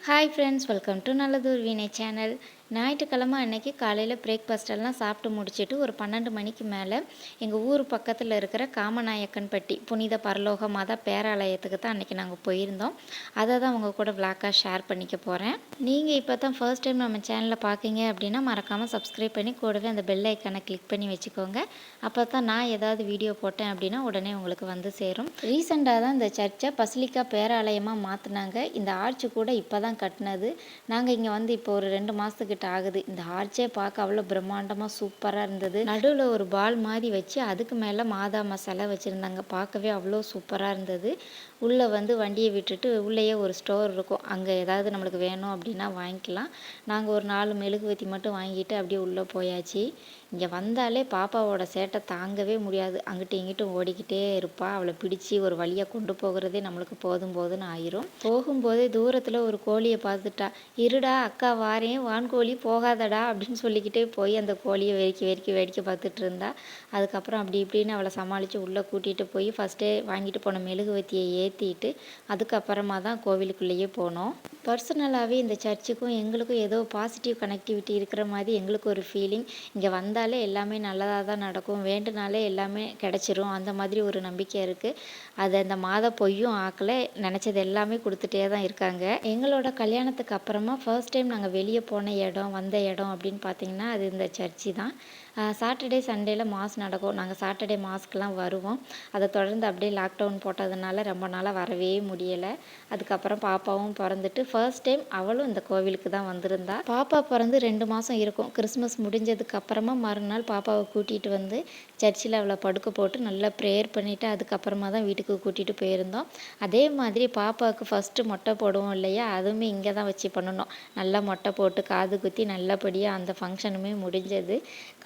Hi friends welcome to Nallathur Veenai channel ஞாயிற்றுக்கிழமை அன்னைக்கு காலையில் பிரேக்ஃபாஸ்டெல்லாம் சாப்பிட்டு முடிச்சுட்டு ஒரு பன்னெண்டு மணிக்கு மேலே எங்கள் ஊர் பக்கத்தில் இருக்கிற காமநாயக்கன்பட்டி புனித பரலோக மாதா பேராலயத்துக்கு தான் அன்றைக்கி நாங்கள் போயிருந்தோம். அதை தான் உங்கள் கூட விளாக்காக ஷேர் பண்ணிக்க போகிறேன் நீங்கள் இப்போ தான் ஃபர்ஸ்ட் டைம் நம்ம சேனலில் பார்க்கீங்க அப்படின்னா மறக்காமல் சப்ஸ்கிரைப் பண்ணி கூடவே அந்த பெல் ஐக்கனை கிளிக் பண்ணி வச்சுக்கோங்க. அப்போ தான் நான் ஏதாவது வீடியோ போட்டேன் அப்படின்னா உடனே உங்களுக்கு வந்து சேரும். ரீசெண்டாக தான் இந்த சர்ச்சை பசிலிக்கா பேராலயமாக மாற்றினாங்க இந்த ஆர்ச்சு கூட இப்போ தான் கட்டினது. நாங்கள் இங்கே வந்து இப்போ ஒரு ரெண்டு மாதத்துக்கிட்ட ஆகுது. இந்த ஆர்ச்சே பார்க்க அவ்வளோ பிரம்மாண்டமாக சூப்பராக இருந்தது. நடுவில் ஒரு பால் மாதிரி வச்சு அதுக்கு மேலே மாதா மசாலா வச்சுருந்தாங்க. பார்க்கவே அவ்வளோ சூப்பராக இருந்தது. உள்ளே வந்து வண்டியை விட்டுட்டு உள்ளேயே ஒரு ஸ்டோர் இருக்கும். அங்கே ஏதாவது நம்மளுக்கு வேணும் அப்படின்னா வாங்கிக்கலாம். நாங்கள் ஒரு நாலு மெழுகுவத்தி மட்டும் வாங்கிட்டு அப்படியே உள்ளே போயாச்சு. இங்கே வந்தாலே பாப்பாவோட சேட்டை தாங்கவே முடியாது. அங்கிட்டும் இங்கிட்டும் ஓடிக்கிட்டே இருப்பா. அவளை பிடிச்சி ஒரு வழியாக கொண்டு போகிறதே நம்மளுக்கு போதும் போதும்னு ஆயிரும். போகும்போதே தூரத்தில் ஒரு கோழியை பார்த்துட்டா இருடா அக்கா வாரேன். வான்கோழி போகாதடா அப்படின்னு சொல்லிக்கிட்டே போய் அந்த கோழியை வெறிக்கி வெறிக்கி வேடிக்கை பார்த்துட்டு இருந்தா. அதுக்கப்புறம் அப்படி இப்படின்னு அவளை சமாளித்து உள்ளே கூட்டிகிட்டு போய் ஃபஸ்ட்டே வாங்கிட்டு போன மெழுகுவத்தியை ஏற்றிட்டு அதுக்கப்புறமா தான் கோவிலுக்குள்ளேயே போனோம். பர்சனலாகவே இந்த சர்ச்சுக்கும் எங்களுக்கும் ஏதோ பாசிட்டிவ் கனெக்டிவிட்டி இருக்கிற மாதிரி எங்களுக்கு ஒரு ஃபீலிங் இங்கே வந்தால் எல்லாமே நல்லதாக தான் நடக்கும். வேண்டுனாலே எல்லாமே கிடச்சிரும். அந்த மாதிரி ஒரு நம்பிக்கை இருக்குது அது அந்த மாத பொய்யும் ஆக்கலை. நினச்சது எல்லாமே கொடுத்துட்டே தான் இருக்காங்க. எங்களோட கல்யாணத்துக்கு அப்புறமா ஃபர்ஸ்ட் டைம் நாங்கள் வெளியே போன இடம் வந்த இடம் அப்படின்னு பார்த்தீங்கன்னா அது இந்த சர்ச்சு தான். சாட்டர்டே சண்டேயில் மாஸ் நடக்கும். நாங்கள் சாட்டர்டே மாஸ்க்கெலாம் வருவோம். அதை தொடர்ந்து அப்படியே லாக்டவுன் போட்டதுனால ரொம்ப நாளாக வரவே முடியலை. அதுக்கப்புறம் பாப்பாவும் பிறந்துட்டு ஃபர்ஸ்ட் டைம் அவளும் இந்த கோவிலுக்கு தான் வந்திருந்தா. பாப்பா பிறந்து ரெண்டு மாதம் இருக்கும். கிறிஸ்மஸ் முடிஞ்சதுக்கு அப்புறமா மறுநாள் பாப்பாவை கூட்டிகிட்டு வந்து சர்ச்சில் அவளை படுக்க போட்டு நல்லா ப்ரேயர் பண்ணிவிட்டு அதுக்கப்புறமா தான் வீட்டுக்கு கூட்டிகிட்டு போயிருந்தோம். அதே மாதிரி பாப்பாவுக்கு ஃபஸ்ட்டு மொட்டை போடுவோம் இல்லையா? அதுவுமே இங்கே தான் வச்சு பண்ணணும். நல்லா மொட்டை போட்டு காது குத்தி நல்லபடியாக அந்த ஃபங்க்ஷனுமே முடிஞ்சது.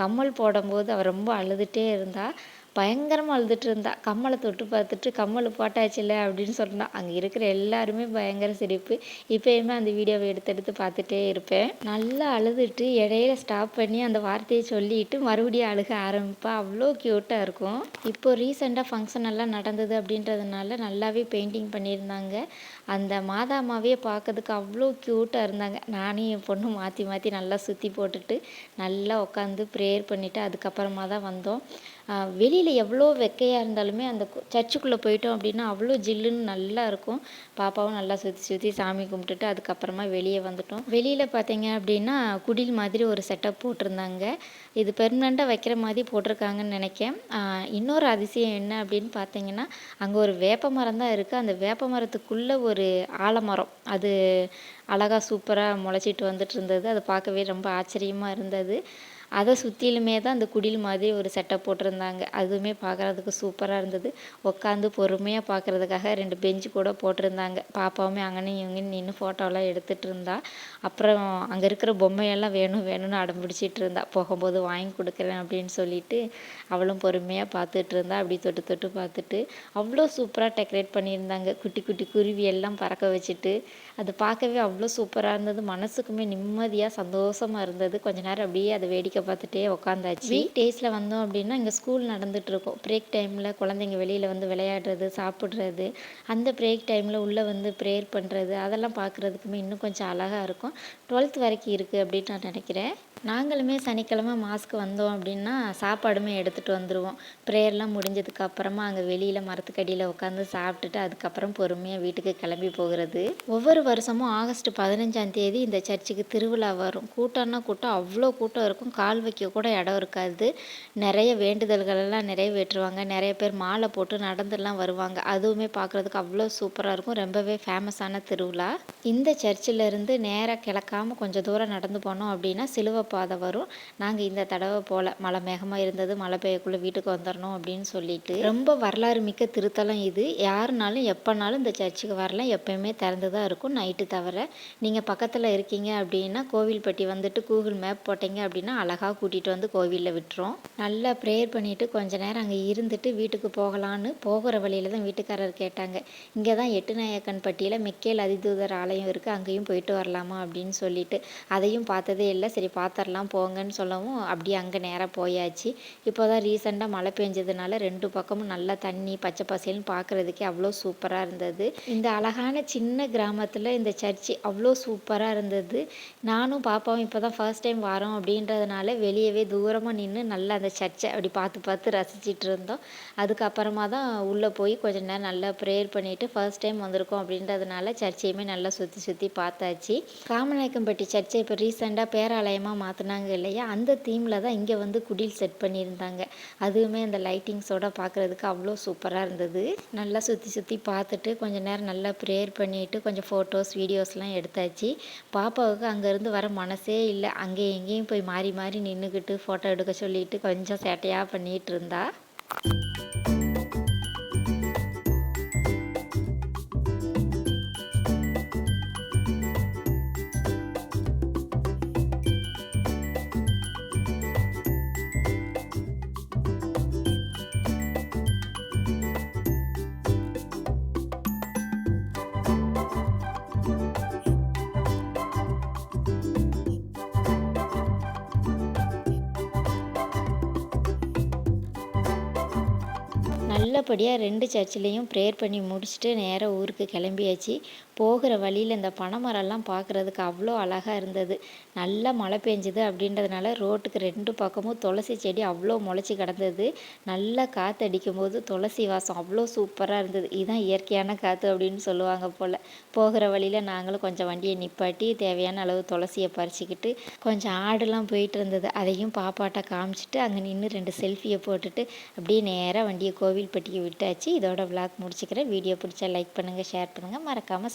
கம்மல் போடும்போது அவள் ரொம்ப அழுதுகிட்டே இருந்தாள் பயங்கரமாக அழுதுட்டு இருந்தா. கம்மலை தொட்டு பார்த்துட்டு கம்மல் போட்டாச்சுல்ல அப்படின்னு சொன்னா. அங்கே இருக்கிற எல்லாருமே பயங்கர சிரிப்பு. இப்போயுமே அந்த வீடியோவை எடுத்து எடுத்து பார்த்துட்டே இருப்பேன். நல்லா அழுதுட்டு இடையில ஸ்டாப் பண்ணி அந்த வார்த்தையை சொல்லிட்டு மறுபடியும் அழுக ஆரம்பிப்பா. அவ்வளோ க்யூட்டாக இருக்கும். இப்போ ரீசெண்டாக ஃபங்க்ஷன் எல்லாம் நடந்தது அப்படின்றதுனால நல்லாவே பெயிண்டிங் பண்ணியிருந்தாங்க. அந்த மாதாமாவே பார்க்கறதுக்கு அவ்வளோ க்யூட்டாக இருந்தாங்க. நானும் என் பொண்ணும் மாற்றி மாற்றி நல்லா சுற்றி போட்டுட்டு நல்லா உட்காந்து ப்ரேயர் பண்ணிவிட்டு அதுக்கப்புறமா தான் வந்தோம். வெளியில் எவ்வளோ வெக்கையாக இருந்தாலுமே அந்த சர்ச்சுக்குள்ளே போயிட்டோம் அப்படின்னா அவ்வளோ ஜில்லுன்னு நல்லா இருக்கும். பாப்பாவும் நல்லா சுற்றி சுற்றி சாமி கும்பிட்டுட்டு அதுக்கப்புறமா வெளியே வந்துட்டோம். வெளியில் பார்த்தீங்க அப்படின்னா குடில் மாதிரி ஒரு செட்டப் போட்டிருந்தாங்க. இது பெர்மனண்ட்டாக வைக்கிற மாதிரி போட்டிருக்காங்கன்னு நினைக்கேன் இன்னொரு அதிசயம் என்ன அப்படின்னு பார்த்தீங்கன்னா அங்கே ஒரு வேப்ப மரம் தான் இருக்குது அந்த வேப்ப மரத்துக்குள்ளே ஒரு ஆலமரம். அது அழகாக சூப்பராக முளைச்சிட்டு வந்துட்டு இருந்தது. அதை பார்க்கவே ரொம்ப ஆச்சரியமாக இருந்தது. அதை சுற்றிலுமே தான் அந்த குடில் மாதிரி ஒரு செட்டப் போட்டிருந்தாங்க. அதுவுமே பார்க்குறதுக்கு சூப்பராக இருந்தது. உட்காந்து பொறுமையாக பார்க்குறதுக்காக ரெண்டு பெஞ்சு கூட போட்டிருந்தாங்க. பாப்பாவுமே அங்கேயும் இவங்கன்னு நின்று ஃபோட்டோலாம் எடுத்துகிட்டு இருந்தா. அப்புறம் அங்கே இருக்கிற பொம்மையெல்லாம் வேணும் வேணும்னு அடம் பிடிச்சிட்டு இருந்தா. போகும்போது வாங்கி கொடுக்குறேன் அப்படின்னு சொல்லிட்டு அவளும் பொறுமையாக பார்த்துட்டு இருந்தா. அப்படி தொட்டு தொட்டு பார்த்துட்டு அவ்வளோ சூப்பராக டெக்கரேட் பண்ணியிருந்தாங்க. குட்டி குட்டி குருவி எல்லாம் பறக்க வச்சுட்டு அது பார்க்கவே அவ்வளோ சூப்பராக இருந்தது. மனசுக்குமே நிம்மதியாக சந்தோஷமாக இருந்தது. கொஞ்ச நேரம் அப்படியே அதை வேடிக்கை பார்த்துட்டே உட்காந்தாச்சு வீக் டேஸில் வந்தோம் அப்படின்னா இங்கே ஸ்கூல் நடந்துகிட்ருக்கோம் பிரேக் டைமில் குழந்தைங்க வெளியில் வந்து விளையாடுறது சாப்பிட்றது அந்த பிரேக் டைமில் உள்ளே வந்து ப்ரேயர் பண்ணுறது அதெல்லாம் பார்க்குறதுக்குமே இன்னும் கொஞ்சம் அழகாக இருக்கும். டுவெல்த் வரைக்கும் இருக்குது அப்படின்னு நான் நினைக்கிறேன். நாங்களுமே சனிக்கிழமை மாஸ்க்கு வந்தோம் அப்படின்னா சாப்பாடுமே எடுத்துகிட்டு வந்துடுவோம் ப்ரேயர்லாம் முடிஞ்சதுக்கு அப்புறமா அங்கே வெளியில் மரத்துக்கடியில் உட்காந்து சாப்பிட்டுட்டு அதுக்கப்புறம் பொறுமையாக வீட்டுக்கு கிளம்பி போகிறது. ஒவ்வொரு வருஷமும் ஆகஸ்ட் பதினஞ்சாம் தேதி இந்த சர்ச்சுக்கு திருவிழா வரும். கூட்டம்னா கூட்டம் அவ்வளோ கூட்டம் இருக்கும். கால் வைக்க கூட இடம் இருக்காது. நிறைய வேண்டுதல்களெல்லாம் நிறைவேற்றுவாங்க. நிறைய பேர் மாலை போட்டு நடந்துலாம் வருவாங்க. அதுவுமே பார்க்குறதுக்கு அவ்வளோ சூப்பராக இருக்கும். ரொம்பவே ஃபேமஸான திருவிழா. இந்த சர்ச்சில் இருந்து நேராக கிளக்காமல் கொஞ்சம் தூரம் நடந்து போனோம் அப்படின்னா சிலுவை பாதை வரும். நாங்கள் இந்த தடவை போல் மழை மேகமாக இருந்தது மழை பெய்யக்குள்ளே வீட்டுக்கு வந்துடணும் அப்படின்னு சொல்லிட்டு. ரொம்ப வரலாறு மிக்க திருத்தலம் இது. யாருனாலும் எப்போனாலும் இந்த சர்ச்சுக்கு வரலாம். எப்பயுமே திறந்து தான் இருக்கும் நைட்டு தவிர. நீங்கள் பக்கத்தில் இருக்கீங்க அப்படின்னா கோவில்பட்டி வந்துட்டு கூகுள் மேப் போட்டிங்க அப்படின்னா அழகாக கூட்டிகிட்டு வந்து கோவிலில் விட்டுரும். நல்லா ப்ரேயர் பண்ணிவிட்டு கொஞ்ச நேரம் அங்கே இருந்துட்டு வீட்டுக்கு போகலான்னு போகிற வழியில் தான் வீட்டுக்காரர் கேட்டாங்க. இங்கே தான் எட்டுநாயக்கன் பட்டியில் மிக்கேல் அதிதூதர் ஆலயம் இருக்குது அங்கேயும் போயிட்டு வரலாமா அப்படின்னு சொல்லிட்டு. அதையும் பார்த்ததே இல்லை. சரி பார்த்து பார்த்துடலாம் போங்கன்னு சொல்லவும் அப்படியே அங்கே நேராக போயாச்சு. இப்போ தான் ரீசெண்டாக மழை பெஞ்சதுனால ரெண்டு பக்கமும் நல்லா தண்ணி பச்சை பசேல்னு பார்க்குறதுக்கே அவ்வளோ சூப்பராக இருந்தது. இந்த அழகான சின்ன கிராமத்தில் இந்த சர்ச்சு அவ்வளோ சூப்பராக இருந்தது. நானும் பாப்பாவும் இப்போ தான் ஃபர்ஸ்ட் டைம் வரோம் அப்படின்றதுனால வெளியவே தூரமாக நின்று நல்லா அந்த சர்ச்சை அப்படி பார்த்து பார்த்து ரசிச்சிட்டு இருந்தோம். அதுக்கப்புறமா தான் உள்ளே போய் கொஞ்ச நேரம் நல்லா ப்ரேயர் பண்ணிவிட்டு ஃபர்ஸ்ட் டைம் வந்திருக்கோம் அப்படின்றதுனால சர்ச்சையுமே நல்லா சுற்றி சுற்றி பார்த்தாச்சு. ராமநாயக்கம்பட்டி சர்ச்சை இப்போ ரீசெண்டாக பேராலயமாக மாற்றினாங்க இல்லையா? அந்த தீமில் தான் இங்கே வந்து குடில் செட் பண்ணியிருந்தாங்க. அதுவுமே அந்த லைட்டிங்ஸோட பார்க்குறதுக்கு அவ்வளோ சூப்பராக இருந்தது. நல்லா சுற்றி சுற்றி பார்த்துட்டு கொஞ்சம் நேரம் நல்லா ப்ரேயர் பண்ணிவிட்டு கொஞ்சம் ஃபோட்டோஸ் வீடியோஸ்லாம் எடுத்தாச்சு. பாப்பாவுக்கு அங்கேருந்து வர மனசே இல்லை. அங்கே எங்கேயும் போய் மாறி மாறி நின்றுக்கிட்டு ஃபோட்டோ எடுக்க சொல்லிட்டு கொஞ்சம் சேட்டையாக பண்ணிகிட்டு இருந்தா. நல்லபடியாக ரெண்டு சர்ச்சிலையும் ப்ரேயர் பண்ணி முடிச்சுட்டு நேராக ஊருக்கு கிளம்பியாச்சு. போகிற வழியில் இந்த பனைமரம்லாம் பார்க்குறதுக்கு அவ்வளோ அழகாக இருந்தது. நல்லா மழை பெஞ்சுது அப்படின்றதுனால ரோட்டுக்கு ரெண்டு பக்கமும் துளசி செடி அவ்வளோ முளைச்சி கிடந்தது. நல்லா காற்று அடிக்கும் போது துளசி வாசம் அவ்வளோ சூப்பராக இருந்தது. இதுதான் இயற்கையான காற்று அப்படின்னு சொல்லுவாங்க போல். போகிற வழியில் நாங்களும் கொஞ்சம் வண்டியை நிப்பாட்டி தேவையான அளவு துளசியை பறிச்சுக்கிட்டு கொஞ்சம் ஆடுலாம் போயிட்டு இருந்தது. அதையும் பாப்பாட்ட காமிச்சிட்டு அங்கே நின்று ரெண்டு செல்ஃபியை போட்டுட்டு அப்படியே நேராக வண்டியை கோவில்பட்டிக்கு விட்டாச்சு. இதோட விளாக் முடிச்சுக்கிறேன். வீடியோ பிடிச்சா லைக் பண்ணுங்கள் ஷேர் பண்ணுங்கள் மறக்காமல்